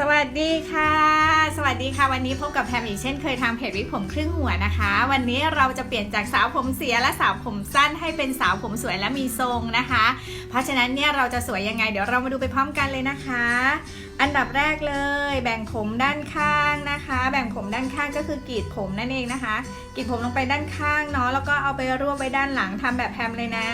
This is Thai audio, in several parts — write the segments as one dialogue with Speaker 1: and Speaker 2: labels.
Speaker 1: สวัสดีค่ะ สวัสดีค่ะ วันนี้พบกับแพมอีกเช่นเคยทางเพจวิกผมครึ่งหัวนะคะ วันนี้เราจะเปลี่ยนจากสาวผมเสียและสาวผมสั้นให้เป็นสาวผมสวยและมีทรงนะคะ เพราะฉะนั้นเนี่ยเราจะสวยยังไง เดี๋ยวเรามาดูไปพร้อมกันเลยนะคะ อันดับแรกเลย แบ่งผมด้านข้างนะคะ แบ่งผมด้านข้างก็คือกรีดผมนั่นเองนะคะกรีดผมลงไปด้านข้างเนาะแล้วก็เอาไปรวบไว้ด้านหลังทำแบบแพมเลยนะ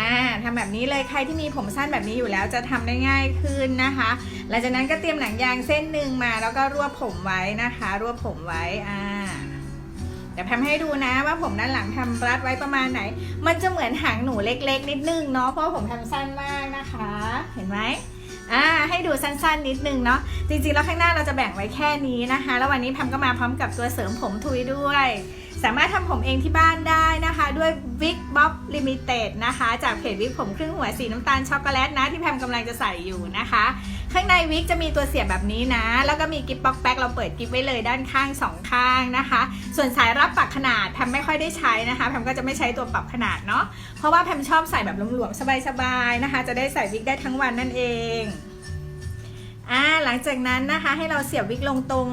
Speaker 1: อ่าทำแบบนี้เลยใครที่มีผมสั้นแบบนี้อยู่แล้วจะทำได้ง่ายขึ้นนะคะ หลังจากนั้นก็เตรียมหนังยางเส้นหนึ่งมา แล้วก็รวบผมไว้นะคะ รวบผมไว้อ่าเดี๋ยวแพมให้ดูนะว่าผมด้านหลังทำรัดไว้ประมาณไหน มันจะเหมือนหางหนูเล็ก ๆ นิดนึงเนาะเพราะผมทำสั้นมากนะคะ เห็นไหมอ่าให้ดูสั้นๆนิดนึงเนาะจริงๆแล้วข้างหน้าเราจะแบ่งไว้แค่นี้นะคะ แล้ววันนี้แพมก็มาพร้อมกับตัวเสริมผมทุยด้วย สามารถทำผมเองที่บ้านได้นะคะ ด้วย Wig Bob Limited นะคะ จากเพจวิกผมครึ่งหัวสีน้ำตาลช็อกโกแลตนะ ที่แพมกำลังจะใส่อยู่นะคะ ข้างในวิกจะมีตัวเสียบแบบนี้นะ แล้วก็มีกิฟต์บ็อกแบ็กเราเปิดกิฟต์ไว้เลยด้านข้างสองข้างนะคะ ส่วนสายรับปรับขนาดแพมไม่ค่อยได้ใช้นะคะแพมก็จะไม่ใช้ตัวปรับขนาดเนาะเพราะว่าแพมชอบใส่แบบหลวมๆสบายๆนะคะ จะได้ใส่วิกได้ทั้งวันนั่นเองอ่าหลังจากนั้นนะคะให้เราเสียบวิกลงตรง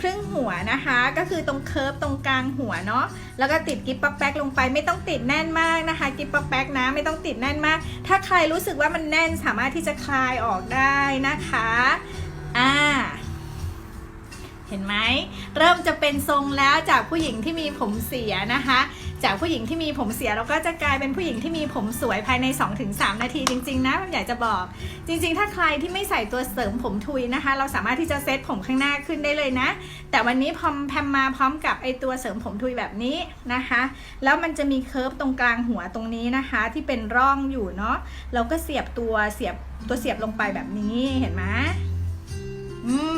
Speaker 1: ครึ่งหัวนะคะ ก็คือตรงเคิร์ฟตรงกลางหัวเนาะแล้วก็ติดกิ๊บป๊อกแป๊กลงไปไม่ต้องติดแน่นมากนะคะกิ๊บป๊อกแป๊กนะไม่ต้องติดแน่นมาก ถ้าใครรู้สึกว่ามันแน่นสามารถที่จะคลายออกได้นะคะ เห็นไหมเริ่มจะเป็นทรงแล้วจากผู้หญิงที่มีผมเสียนะคะ จากผู้หญิงที่มีผมเสียเราก็จะกลายเป็นผู้หญิงที่มีผมสวยภายใน 2-3 นาทีจริง ๆ นะผมอยากจะบอก จริง ๆ ถ้าใครที่ไม่ใส่ตัวเสริมผมทุยนะคะ เราสามารถที่จะเซตผมข้างหน้าขึ้นได้เลยนะ แต่วันนี้พอมแพมมาพร้อมกับไอตัวเสริมผมทุยแบบนี้นะคะ แล้วมันจะมีเคิร์ฟตรงกลางหัวตรงนี้นะคะ ที่เป็นร่องอยู่เนาะเราก็เสียบตัวเสียบตัวเสียบลงไปแบบนี้เห็นไหมอืม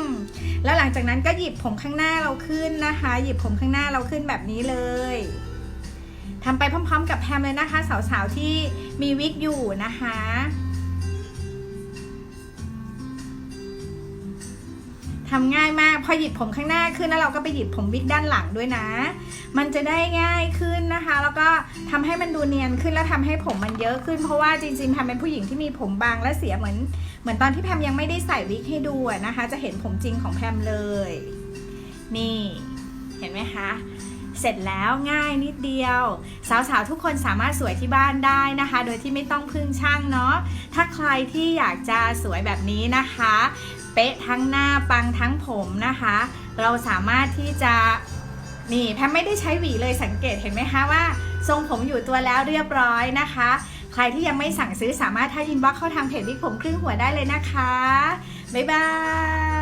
Speaker 1: แล้วหลังจากนั้นก็หยิบผมข้างหน้าเราขึ้นนะคะ หยิบผมข้างหน้าเราขึ้นแบบนี้เลยทำไปพร้อม ๆ กับแพมเลยนะคะ สาวๆที่มีวิกอยู่นะคะทำง่ายมากพอหยิบผมข้างหน้าขึ้นแล้วเราก็ไปหยิบผมวิกด้านหลังด้วยนะ มันจะได้ง่ายขึ้นนะคะ แล้วก็ทำให้มันดูเนียนขึ้นแล้วทำให้ผมมันเยอะขึ้น เพราะว่าจริงๆแพมเป็นผู้หญิงที่มีผมบางและเสียเหมือน เหมือนตอนที่แพมยังไม่ได้ใส่วิกให้ดูนะคะ จะเห็นผมจริงของแพมเลย นี่เห็นไหมคะเสร็จแล้วง่ายนิดเดียว สาวๆทุกคนสามารถสวยที่บ้านได้นะคะ โดยที่ไม่ต้องพึ่งช่างเนาะถ้าใครที่อยากจะสวยแบบนี้นะคะ เป๊ะทั้งหน้าปังทั้งผมนะคะ เราสามารถที่จะ นี่แพมไม่ได้ใช้หวีเลยสังเกตเห็นไหมคะว่า ทรงผมอยู่ตัวแล้วเรียบร้อยนะคะ ใครที่ยังไม่สั่งซื้อสามารถทักอินบ็อกเข้าทางเพจวิกผมครึ่งหัวได้เลยนะคะ บ๊ายบาย